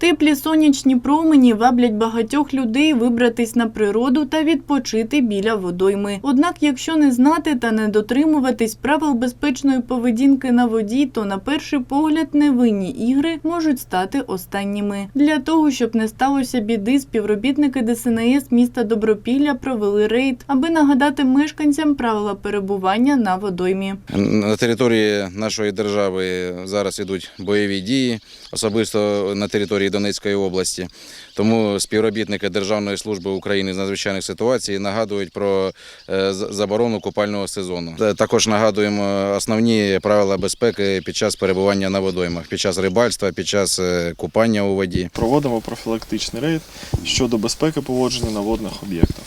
Теплі сонячні промені ваблять багатьох людей вибратись на природу та відпочити біля водойми. Однак, якщо не знати та не дотримуватись правил безпечної поведінки на воді, то на перший погляд невинні ігри можуть стати останніми. Для того, щоб не сталося біди, співробітники ДСНС міста Добропілля провели рейд, аби нагадати мешканцям правила перебування на водоймі. На території нашої держави зараз ідуть бойові дії, особисто на території Донецької області. Тому співробітники Державної служби України з надзвичайних ситуацій нагадують про е, заборону купального сезону. Також нагадуємо основні правила безпеки під час перебування на водоймах, під час рибальства, під час е, купання у воді. Проводимо профілактичний рейд щодо безпеки поводження на водних об'єктах.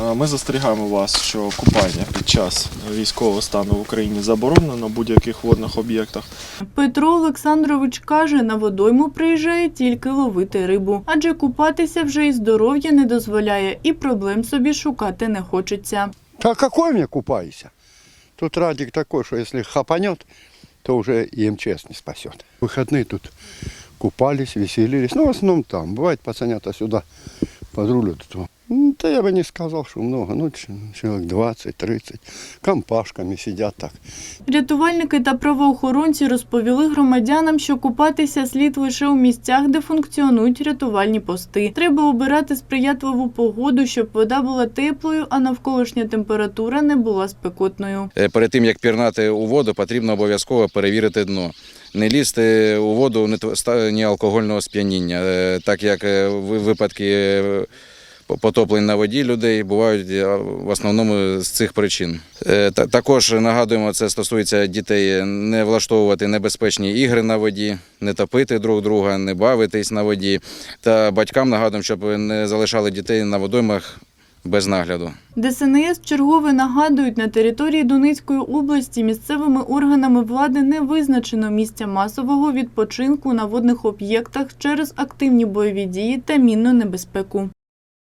Е, Ми застерігаємо вас, що купання під час військового стану в Україні заборонено на будь-яких водних об'єктах. Петро Олександрович каже, на водойму приїжджає тільки ловити рибу, адже купатися вже і здоров'я не дозволяє, і проблем собі шукати не хочеться. Да какой мне купайся? Тут радик такой, что если хапанет, то уже и МЧС не спасет. В Выходные тут купались, веселились. Ну, в основном там. Бывает, пацанята сюда подрулят. То, м, да я бы не сказал, что много. Ну, человек 20-30. Компашками сидят так. Рятувальники та правоохоронці розповіли громадянам, що купатися слід лише у місцях, де функціонують рятувальні пости. Треба обирати сприятливу погоду, щоб вода була теплою, а навколишня температура не була спекотною. Е, Перед тим як пірнати у воду, потрібно обов'язково перевірити дно. Не лізти у воду нетв- стані алкогольного сп'яніння, е, так як е, ви- випадки потоплень на воді людей бувають е, в основному з цих причин. Е, та- Також нагадуємо, це стосується дітей не влаштовувати небезпечні ігри на воді, не топити друг друга, не бавитись на воді. Та батькам нагадуємо, щоб не залишали дітей на водоймах без нагляду. ДСНС чергове нагадують, на території Донецької області місцевими органами влади не визначено місця масового відпочинку на водних об'єктах через активні бойові дії та мінну небезпеку.